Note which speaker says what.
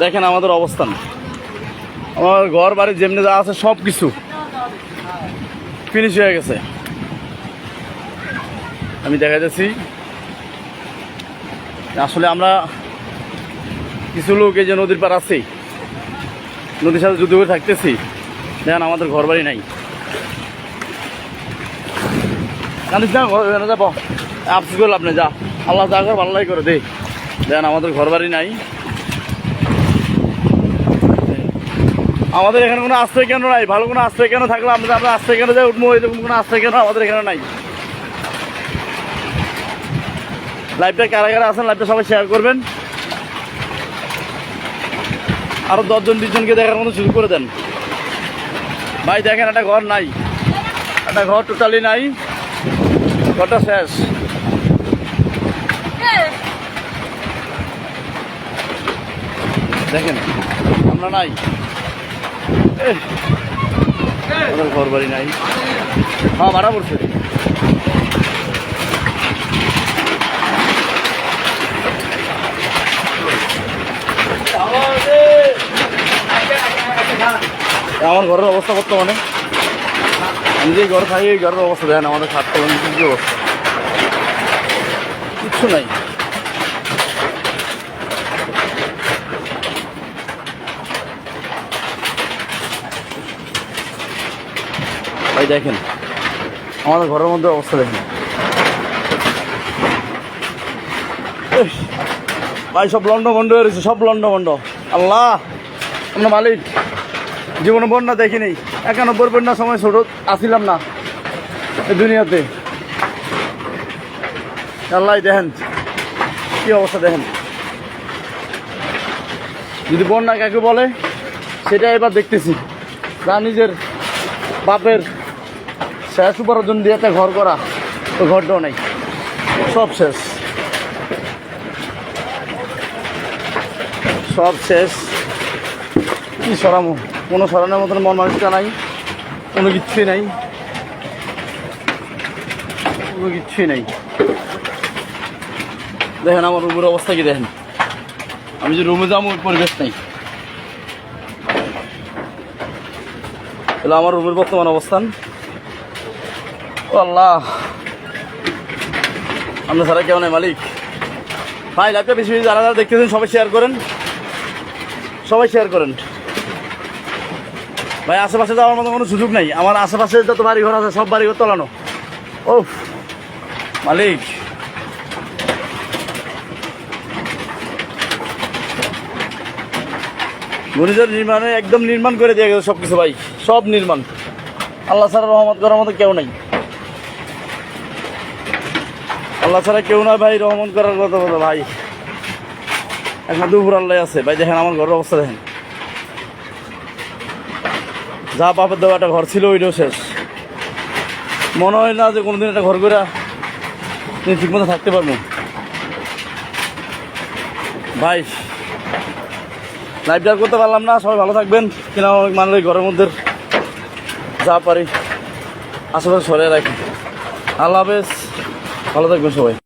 Speaker 1: দেখেন আমাদের অবস্থান। আমার ঘর, বাড়ি যেমনি যা আছে সব কিছু ফিনিশ হয়ে গেছে। আমি দেখা যাচ্ছি আসলে আমরা কিছু লোক এই যে নদীর পার আছেই। নদীর সাথে যুদ্ধ করে থাকতেছি। দেখেন আমাদের ঘর, বাড়ি নাই। জানিস না আফসোস করল আপনি যা। আল্লাহ যা কর ভালো করে, দে। দেখেন আমাদের ঘর, বাড়ি নাই। আমাদের এখানে কোনো আশ্রয় কেন নাই। ভালো কোনো আশ্রয় কেন থাকলে আমরা আমরা আশ্রয় কেন যাই, উঠবো এরকম কোনো আশ্রয় কেন আমাদের এখানে নাই। লাইভটা কারা কারা আছেন লাইভটা সবাই শেয়ার করবেন। আরও দশজন, বিশজনকে দেখার মতো শুরু করে দেন। ভাই, দেখেন, একটা ঘর নাই। একটা ঘর টোটালি নাই। ঘরটা শেষ। দেখেন, আমরা নাই। নাই। হ্যাঁ আমার ঘরের অবস্থা বর্তমানে। আমি যে ঘর খাই ঘরের অবস্থা দেখেন, আমাদের খাট অবস্থা? কিচ্ছু নাই। দেখেন। আমাদের ঘরের মধ্যে অবস্থা দেখেন। ভাই, সব লন্ড বন্ড হয়ে রয়েছে, সব লন্ড বন্ড আল্লাহ, আমরা মালিক। জীবনে বন্যা দেখিনি। একানব্বই বন্যার সময় ছোট, আসিলাম না দুনিয়াতে। আল্লাহ, দেখেন, কি অবস্থা দেখেন। যদি বন্যা কাকে বলে, সেটা এবার দেখতেছি। তা নিজের বাপের শেষ উপার্জন দিয়ে ঘর করা, তো ঘরটাও নেই। সব শেষ। সব শেষ। কি সরামো কোনো সরানোর মতন মন মানুষটা নাই, কোনো কিচ্ছুই নাই। কোনো কিচ্ছুই নাই। দেখেন আমার রুমের অবস্থা কি দেখেন? আমি যে রুমে যাব, ওই পরিবেশ নেই। তাহলে আমার রুমের বর্তমান অবস্থান? আল্লাহ। আমরা কেউ নাই, মালিক। ভাই লাইভটা বেশি বেশি যারা যারা দেখতেছেন, সবাই শেয়ার করেন। সবাই শেয়ার করেন। ভাই, আশেপাশে যাওয়ার মতো কোনো সুযোগ নাই। আমার আশেপাশে যত বাড়ি ঘর আছে, সব বাড়ি ঘর তলানো। ও মালিক। ঘূর্ণিঝড় নির্মাণে একদম নির্মাণ করে দিয়ে গেছে সব কিছু ভাই। সব নির্মাণ। আল্লাহ ছাড়া রহমত করার মতো কেউ নাই। আল্লাহ ছাড়া কেউ নয় ভাই, রহমত করার কথা বলো ভাই। এখন দুপুর আল্লাহ আছে। ভাই, দেখেন আমার ঘরের অবস্থা দেখেন। যা বাপের দেওয়া একটা ঘর ছিল, ওইটাও শেষ। মনে হয় না যে কোনোদিন একটা ঘর করে ঠিক মতো থাকতে পারব। ভাই লাইভ আর করতে পারলাম না। সবাই ভালো থাকবেন। কিনা অনেক মানুষ ঘরের মধ্যে যা পারি, আশেপাশে সরে রাখি। আল্লাহ হাফেজ। ভালো থাকবেন সবাই।